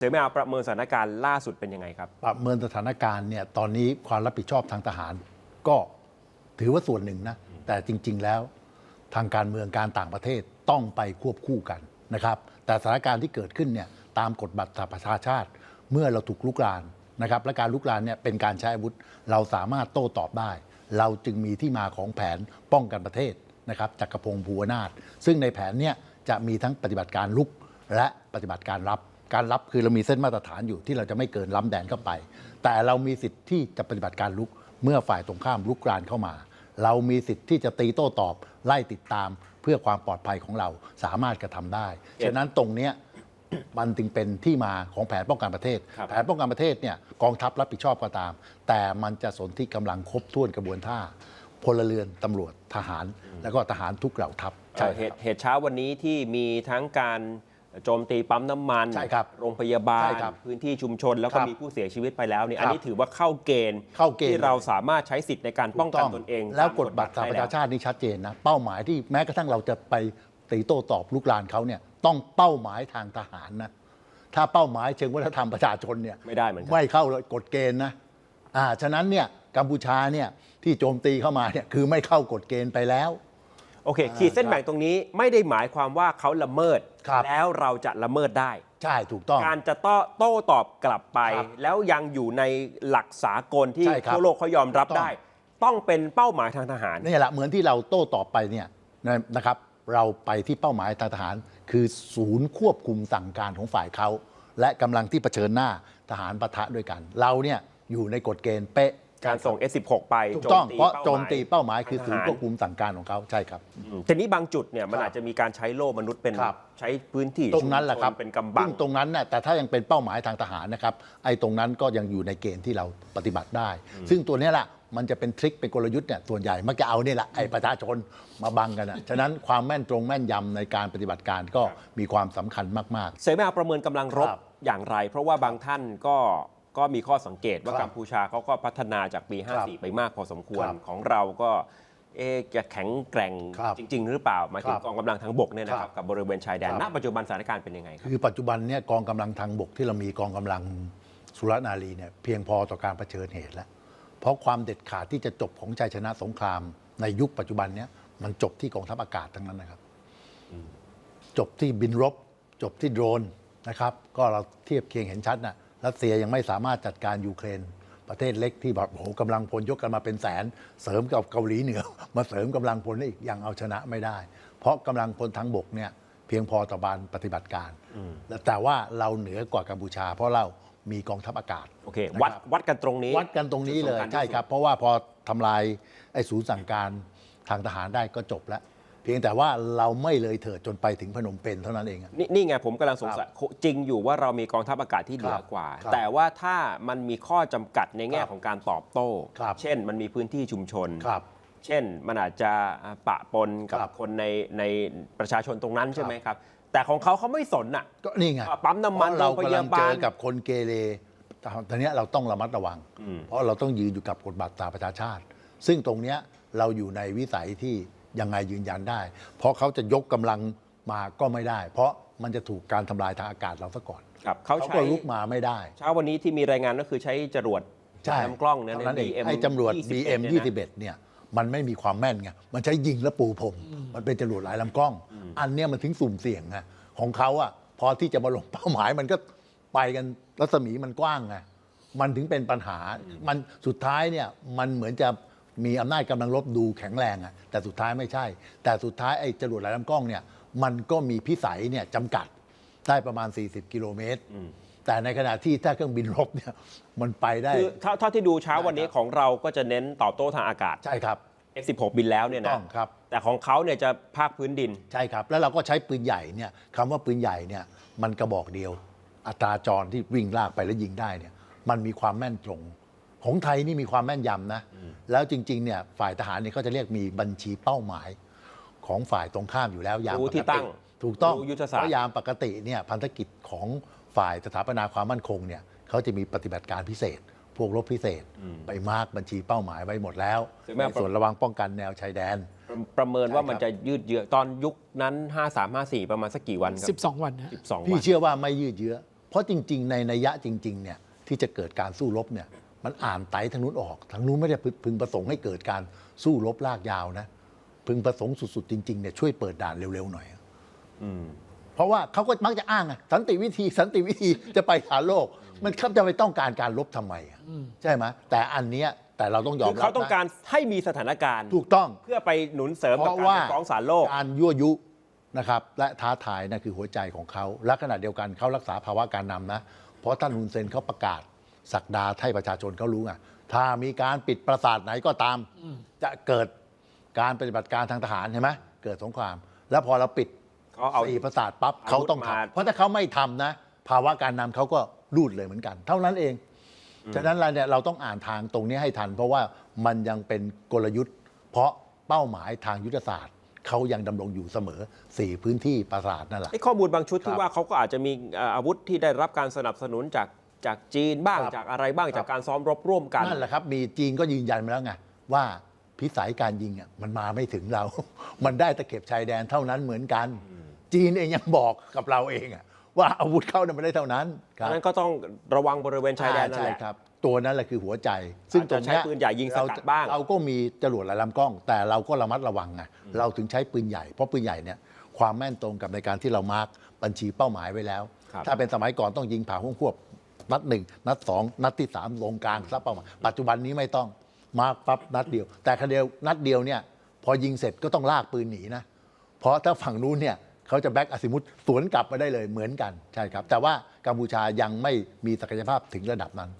เสมาประเมินสถานการณ์ล่าสุดเป็นยังไงครับ ประเมินสถานการณ์เนี่ยตอนนี้ความรับผิดชอบทางทหาร ก็ถือว่าส่วนหนึ่งนะ แต่จริง ๆ แล้วทางการเมืองการต่างประเทศต้องไปควบคู่กันนะครับ แต่สถานการณ์ที่เกิดขึ้นเนี่ยตามกฎบัตรสหประชาชาติ เมื่อเราถูกลุกรานนะครับและการลุกรานเนี่ยเป็นการใช้อาวุธ เราสามารถโต้ตอบได้ เราจึงมีที่มาของแผนป้องกันประเทศนะครับจักรพงศ์ภูวนาถซึ่งในแผนเนี่ยจะมีทั้งปฏิบัติการลุกและปฏิบัติการรับ การรับคือเรามีเส้นมาตรฐานอยู่ที่เราจะไม่เกินล้ำแดนเข้าไป แต่เรามีสิทธิ์ที่จะปฏิบัติการลุกเมื่อฝ่ายตรงข้ามลุกรานเข้ามา เรามีสิทธิ์ที่จะตีโต้ตอบไล่ติดตาม เพื่อความปลอดภัยของเราสามารถกระทำได้ฉะนั้นตรงเนี้ยมันจึงเป็นที่มาของแผนป้องกันประเทศครับแผนป้องกันประเทศเนี่ยกองทัพรับผิดชอบก็ตาม แต่มันจะสนที่กำลังครบถ้วนกระบวนท่าพลเรือนตำรวจทหาร แล้วก็ทหารทุกเหล่าทัพเอ่อเหตุเหตุเช้าวันนี้ที่มีทั้งการ โจมตีปั๊มน้ำมันใช่ครับโรงพยาบาลใช่ครับพื้นที่ชุมชนแล้วก็ครับมีผู้เสียชีวิตไปแล้วเนี่ยครับอันนี้ถือว่าเข้าเกณฑ์เข้าเกณฑ์ที่เราสามารถใช้สิทธิ์ในการป้องกันตนเอง แล้วตามกฎบัตรสหประชาได้ชาตินี่ชัดเจนนะเป้าหมายที่แม้กระทั่งเราจะไปตีโต้ตอบลุกลานเขาเนี่ยต้องเป้าหมายทางทหารนะถ้าเป้าหมายเชิงวัฒนธรรมประชาชนเนี่ยไม่ได้เหมือนกันไม่เข้ากฎเกณฑ์นะอ่าฉะนั้นเนี่ยกัมพูชาเนี่ยที่โจมตีเข้ามาเนี่ยคือไม่เข้ากฎเกณฑ์ไปแล้วโอเคขีดเส้นแบ่งตรงนี้ไม่ได้หมายความว่าเขาละเมิด ครับ แล้วเราจะละเมิดได้ ใช่ถูกต้อง การจะโต้โต้ตอบกลับไป ครับแล้วยังอยู่ในหลักสากลที่ใช่ครับทั่วโลกเขายอมรับถูกต้อง ได้ ต้องเป็นเป้าหมายทางทหาร นี่แหละเหมือนที่เราโต้ตอบไปเนี่ยนะครับ เราไปที่เป้าหมายทางทหาร คือศูนย์ควบคุมสั่งการของฝ่ายเขา และกำลังที่เผชิญหน้าทหารปะทะด้วยกัน เราเนี่ยอยู่ในกฎเกณฑ์เป๊ะ การส่ง S16 ไปถูกต้องโจมตีเพราะป้หมยโจมตีเป้าหมายคือศูนย์ทหารควบคุมสั่งการของเขาใช่ครับอืมทีนี้บางจุดเนี่ยมันครับอาจจะมีการใช้โล่มนุษย์เป็นครับ ใช้พื้นที่ตรงนั้นแหละครับชุมชเป็นกำบัง ซึ่งตรงนั้นน่ะแต่ถ้ายังเป็นเป้าหมายทางทหารนะครับ ไอ้ตรงนั้นก็ยังอยู่ในเกณฑ์ที่เราปฏิบัติได้ ซึ่งตัวเนี้ยแหละมันจะเป็นทริคเป็นกลยุทธ์เนี่ยส่วนใหญ่มักจะเอาเนี่ยแหละไอ้ประชาชนมาบังกันนะฉะนั้นความแม่นตรงแม่นยำในการปฏิบัติการก็มีความสำคัญมากเสมาประเมินกำลังรบครับอย่างไร เพราะว่าบางท่านก็ ก็มีข้อสังเกตว่าครับกัมพูชาเขาก็พัฒนาจากปี ครับ54 ไปมากพอสมควรครับของเราก็เอ๊ะจะแข็งแกร่งครับจริง ๆ หรือเปล่าหมายถึคงรับกองกำลังทางบกเนี่ยนะคครัรับบกับบริเวณชายแดนครับ ณปัจจุบันสถานการณ์เป็นยังไงครับๆคือปัจจุบันเนี่ยกองกำลังทางบกที่เรามีกองกำลังสุรนารีเนี่ยเพียงพอต่อการเผชิญเหตุแล้ว เพราะความเด็ดขาดที่จะจบของชัยชนะสงคราม ในยุคปัจจุบันเนี้มันจบที่กองทัพอากาศทั้งนั้นนะครับ จบที่บินรบ จบที่โดรนนะครับ ก็เราเทียบเคียงเห็นชัดนะ รัสเซียยังไม่สามารถจัดการยูเครน ประเทศเล็กที่แบบโอ้โหกำลังพลยกกันมาเป็นแสน เสริมกับเกาหลีเหนือ มาเสริมกำลังพลได้อีกยังเอาชนะไม่ได้ เพราะกำลังพลทั้งบกเนี่ยเพียงพอต่อบานปฏิบัติการ แต่ว่าเราเหนือกว่ากัมพูชา เพราะเรามีกองทัพอากาศโอเคนะครับวัดวัดกันตรงนี้ วัดกันตรงนี้เลยจุดสำคัญที่ใช่สุดครับ เพราะว่าพอทำลายไอ้ศูนย์สั่งการทางทหารได้ก็จบแล้ว เพียงแต่ว่าเราไม่เลยเถิดจนไปถึงพนมเปญเท่านั้นเองอะนี่นี่ไงผมกำลังสงสัยจริงอยู่ว่าเรามีกองทัพอากาศที่เหนือกว่า ครับแต่ว่าถ้ามันมีข้อจำกัดในแง่ครับของการตอบโต้ ครับ เช่น มันมีพื้นที่ชุมชน ครับ เช่นมันอาจจะปะปนกับครับคนในในประชาชนตรงนั้นใช่ไหมครับ แต่ของเขาเขาไม่สนอะ ก็นี่ไงปั๊มน้ำมันเพราะเราโรงพกำลัยางบาเจลอกับคนเกเรตอนเนี้ยเราต้องระมัดระวังอืมเพราะเราต้องยืนอยู่กับกฎบัตรสหประชาชาติ ซึ่งตรงเนี้ยเราอยู่ในวิสัยที่ ยังไงยืนยันได้ เพราะเขาจะยกกำลังมาก็ไม่ได้ เพราะมันจะถูกการทำลายทางอากาศเราซะก่อนครับเขาเขาใช้ก็ลุกมาไม่ได้ เช้าวันนี้ที่มีรายงานก็คือใช้จรวดใช่น้ำกล้องเนี่ย เท่านั้นเอง BM ไอ้จำรวจ21 BM เนี่ยนะ21เนี่ย มันไม่มีความแม่นไง มันใช้ยิงและปูพรม มันเป็นจรวดหลายลำกล้อง อันเนี้ยมันถึงสุ่มเสี่ยงไงของเขาอะพอที่จะมาลงเป้าหมายมันก็ไปกันรัศมีมันกว้างไง มันถึงเป็นปัญหา มันสุดท้ายเนี่ยมันเหมือนจะ มีอำนาจกำลังรบดูแข็งแรงอะแต่สุดท้ายไม่ใช่ แต่สุดท้ายไอ้จรวดหลายลำกล้องเนี่ยมันก็มีพิสัยเนี่ยจำกัดได้ประมาณ 40 กิโลเมตร แต่ในขณะที่ถ้าเครื่องบินรบเนี่ยมันไปได้ คือเท่าเท่าที่ดูเช้าวันนี้ได้ครับของเราก็จะเน้นตอบโต้ทางอากาศ ใช่ครับ F16 บินแล้วเนี่ยต้นะองครับ แต่ของเขาเนี่ยจะภาคพื้นดิน ใช่ครับ แล้วเราก็ใช้ปืนใหญ่เนี่ยคำว่าปืนใหญ่เนี่ยมันกระบอกเดียว อัตราจรที่วิ่งลากไปแล้วยิงได้เนี่ยมันมีความแม่นตรง ของไทยนี่มีความแม่นยำนะ แล้วจริงๆเนี่ยฝ่ายทหารเนี่ยเขาจะเรียกมีบัญชีเป้าหมายของฝ่ายตรงข้ามอยู่แล้วยามรู้ปที่กตั้ติงถูกต้องรู้ยุทธศาสตร์ เพราะยามปกติเนี่ยพันธกิจของฝ่ายสถาปนาความมั่นคงเนี่ยเขาจะมีปฏิบัติการพิเศษ พวกรบพิเศษ ไปมาร์กบัญชีเป้าหมายไว้หมดแล้วถึงแม้ในส่วนระวังป้องกันแนวชายแดน ประประเมินว่าใช่ครับมันจะยืดเยื้อตอนยุคนั้น 5354 ประมาณสักกี่วันครับ12 วันนะ12พี่วันเชื่อว่าไม่ยืดเยื้อ เพราะจริง ๆ ในนัยยะจริง ๆ เนี่ยที่จะเกิดการสู้รบเนี่ย มันอ่านไตทางนู้นออก ทางนู้นไม่ได้พึงประสงค์ให้เกิดการสู้รบลากยาวนะ พึงประสงค์สุดๆจริงๆเนี่ยช่วยเปิดด่านเร็วๆหน่อยอืมเพราะว่าเขาก็มักจะอ้างอะสันติวิธี สันติวิธีจะไปฐานโลก มันเขาจะไปต้องการการลบทำไมอะใช่ไหมแต่อันเนี้ยแต่เราต้องยอมคือรับเขาต้องนะการให้มีสถานการณ์ถูกต้องเพื่อไปหนุนเสริมเพกับราะการว่าไปฟ้องศาลโลกการยั่วยุนะครับและท้าทายนั่นคือหัวใจของเขาและขณะเดียวกันเขารักษาภาวะการนำนะ เพราะท่านฮุนเซนเขาประกาศ สักดาให้ประชาชนเขารู้ไงถ้ามีการปิดปราสาทไหนก็ตาม จะเกิดการปฏิบัติการทางทหารใช่ไหมเกิดสงคราม แล้วพอเราปิดเขาเอาสี่ปราสาทปั๊บอาวุธเขาต้องมาทำเพราะถ้าเขาไม่ทำนะ ภาวะการนำเขาก็รูดเลยเหมือนกัน เท่านั้นเองฉะนั้นเราเนี่ยเราต้องอ่านทางตรงนี้ให้ทัน เพราะว่ามันยังเป็นกลยุทธ์ เพราะเป้าหมายทางยุทธศาสตร์เขายังดำรงอยู่เสมอสี่พื้นที่ปราสาทนั่นแหละไอ้ข้อมูลบางชุดคที่รับว่าเขาก็อาจจะมีเอ่ออาวุธที่ได้รับการสนับสนุนจาก จากจีนบ้างครับจากอะไรบ้างครับ จากการซ้อมรบร่วมกัน นั่นแหละครับ มีจีนก็ยืนยันมาแล้วไงว่าพิสัยการยิงอะมันมาไม่ถึงเรา มันได้ตะเข็บชายแดนเท่านั้นเหมือนกัน จีนเองยังบอกกับเราเองอะว่าอาวุธเข้าเนี่ยมันได้เท่านั้นคดัรับงนั้นก็ต้องระวังบริเวณชายแดนนั่นใช่แหละ ครับ ตัวนั้นแหละคือหัวใจ ซึ่งตรงเนี้ยอาจจะใช้ปืนใหญ่ยิงสกัดเรบ้าง เราก็มีจรวดหลายลำกล้อง แต่เราก็ระมัดระวังไงเราถึงใช้ปืนใหญ่เพราะปืนใหญ่เนี่ยความแม่นตรงกับในการที่เรามาร์กบัญชีเป้าหมายไว้แล้ว ครับ ถ้าเป็นสมัยก่อนต้องยิงผ่าห้วงควบ นัดหนึ่งนัดสองนัดที่สามลงกลางซับเป้าหมายปัจจุบันนี้ไม่ต้องมาปั๊บนัดเดียว แต่คดียวนัดเดียวเนี่ยพอยิงเสร็จก็ต้องลากปืนหนีนะ เพราะถ้าฝั่งนู้นเนี่ยเขาจะแบ็กอาซิมุตสวนกลับมาได้เลยเหมือนกันใช่ครับ แต่ว่ากัมพูชายังไม่มีศักยภาพถึงระดับนั้น